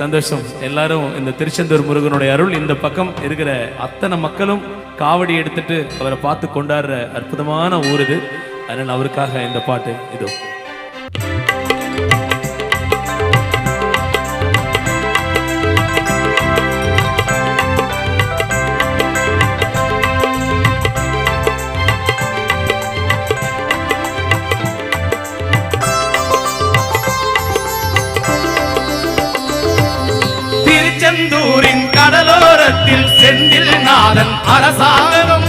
சந்தோஷம். எல்லாரும் இந்த திருச்செந்தூர் முருகனுடைய அருள் இந்த பக்கம் இருக்கிற அத்தனை மக்களும் காவடி எடுத்துட்டு அவரை பார்த்து கொண்டாடுற அற்புதமான ஊர் இது. அதனால் அவருக்காக இந்த பாட்டு இதோ. அதன் நாதன் அரசாங்கம்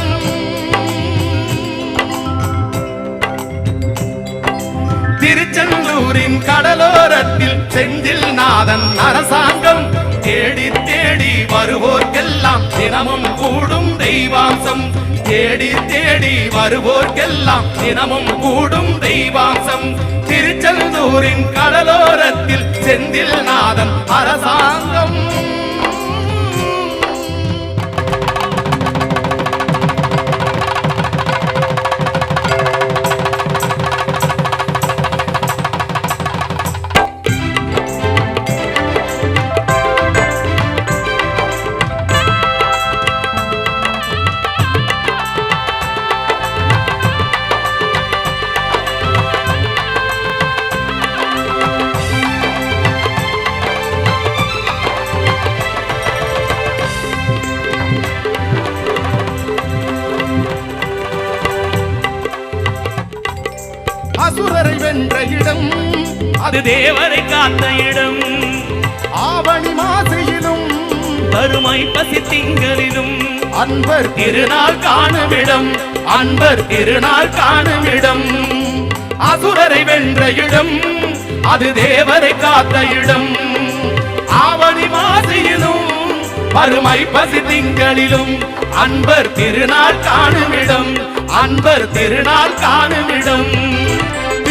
திருச்செந்தூரின் கடலோரத்தில் செந்தில் நாதன் அரசாங்கம். தேடி தேடி வருவோர்க்கெல்லாம் தினமும் கூடும் தெய்வாம்சம். தேடி தேடி வருவோர்க்கெல்லாம் தினமும் கூடும் தெய்வாம்சம். திருச்செந்தூரின் கடலோரத்தில் செந்தில் நாதன் அரசாங்கம். அசுரரை வென்ற இடம் அது தேவரை காத்த இடம். ஆவணி மாசையிலும் வறுமை பசி திங்களிலும். அன்பர் திருநாள் காணுமிடம் அன்பர் திருநாள் காணுமிடம். அசுரரை வென்ற இடம் அது தேவரை காத்த இடம். ஆவணி மாசியிலும் வறுமை பசி திங்களிலும். அன்பர் திருநாள் காணுமிடம் அன்பர் திருநாள் காணுமிடம்.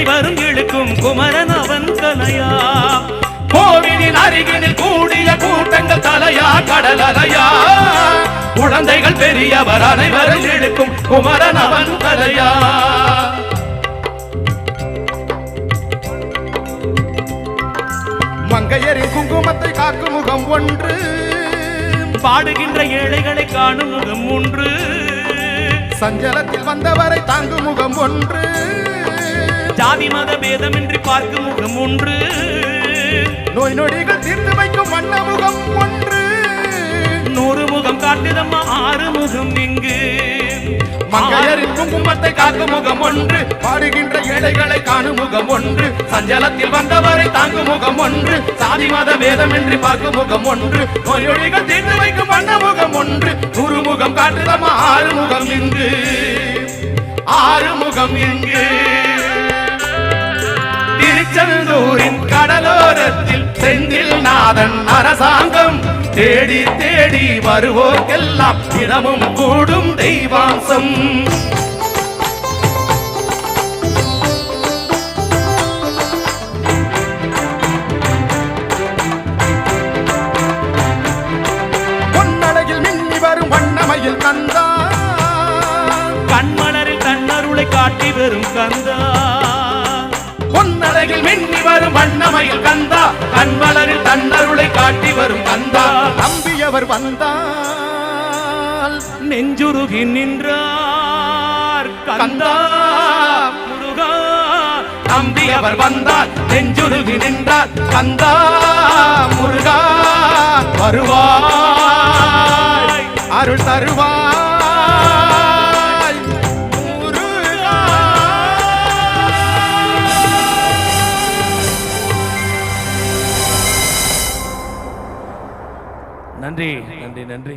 அனைவரும் இழுக்கும் குமரன் அவன் கலையா. கோவிலின் அருகினில் கூடிய கூட்டங்கள் தலையா கடலலையா குழந்தைகள் பெரியவர் அனைவரும் இழுக்கும் குமரன் அவன் கலையா. மங்கையரின் குங்குமத்தை காக்கும் முகம் ஒன்று. பாடுகின்ற ஏழைகளை காணும் முகம் ஒன்று. சஞ்சலத்தில் வந்தவரை தாங்கும் முகம் ஜாதி மத பேதமின்றி பார்க்கும் முகம் ஒன்று. நோய் நொடிகள் தீர்த்து வைக்கும் வண்ண முகம் ஒன்று. நூறு முகம் காட்டுதம்மா ஆறு முகம் இங்கு. மங்கையரின் குங்குமத்தை காக்கும் முகம் ஒன்று. பாடுகின்ற ஏழைகளை காணும் முகம் ஒன்று. சஞ்சலத்தில் வந்தவரை தாங்கும் முகம் ஒன்று. சாதி மத வேதமின்றி பார்க்கும் முகம் ஒன்று. நோயொழிகள் தீர்த்து வைக்கும் வண்ண முகம் ஒன்று. நூறு முகம் காட்டுதம்மா ஆறு முகம் இங்கு. ஆறு முகம் இங்கு. திருச்செந்தூரின் கடலோரத்தில் செந்தில் நாதன் அரசாங்கம். தேடி தேடி வருவோர்க்கெல்லாம் தினமும் கூடும் தெய்வாம்சம். பொன்னடையில் மின்னி வரும் வண்ணமையில் கந்தா. கண்மலரில் தன்னருளை காட்டி வரும் கந்தா. பொன்னடையில் மின்னி வரும் வண்ணமையில் கந்தா. கண்வளரில் தன்னருளை காட்டி வரும் கந்தா. நம்பியவர் வந்தால் நெஞ்சுருகி நின்றார் கந்தா. முருகா நம்பியவர் வந்தால் நெஞ்சுருகி நின்றார் கந்தா. முருகா நன்றி நன்றி நன்றி.